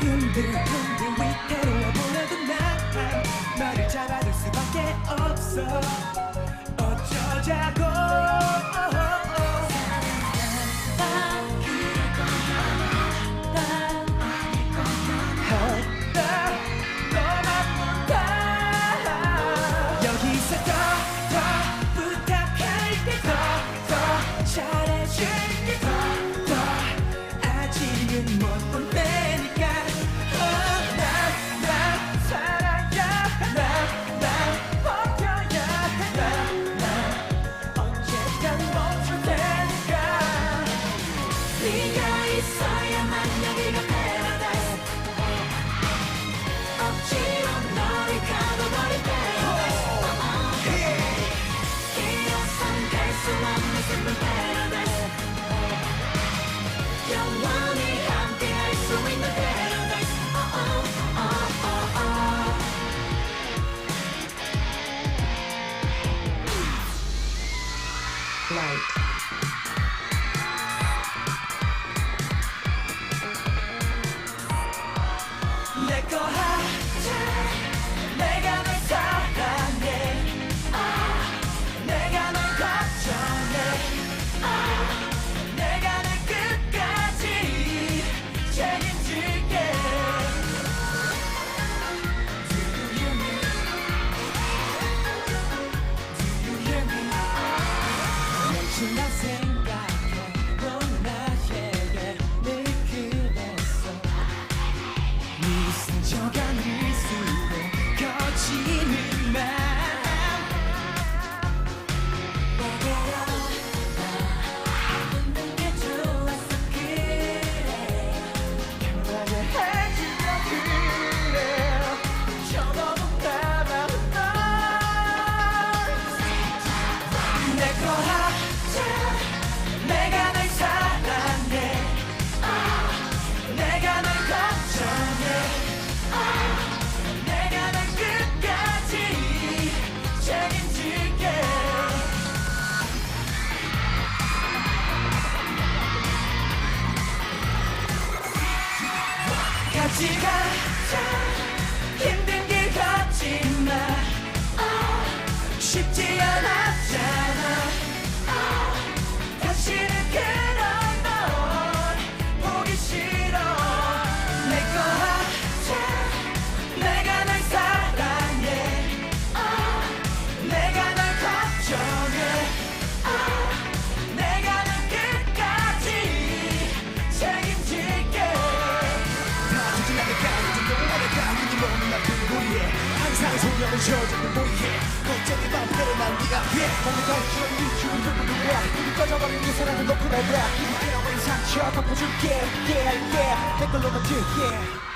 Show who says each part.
Speaker 1: 흔들흔들 위태로워 보내던 나 말을 잡아줄 수밖에 없어 light. ainda 起开。
Speaker 2: 세상에
Speaker 1: 소명을 채워주는 모이해 걱정이 맘대로 난 네가 해. 몸이 던지는 네 춤을 들고 누구야? 이미 꺼져버린 네 사랑을 놓고 내버려 이미 깨어버린 상처 덮어줄게. 이게 알게 댓글로 버틸게.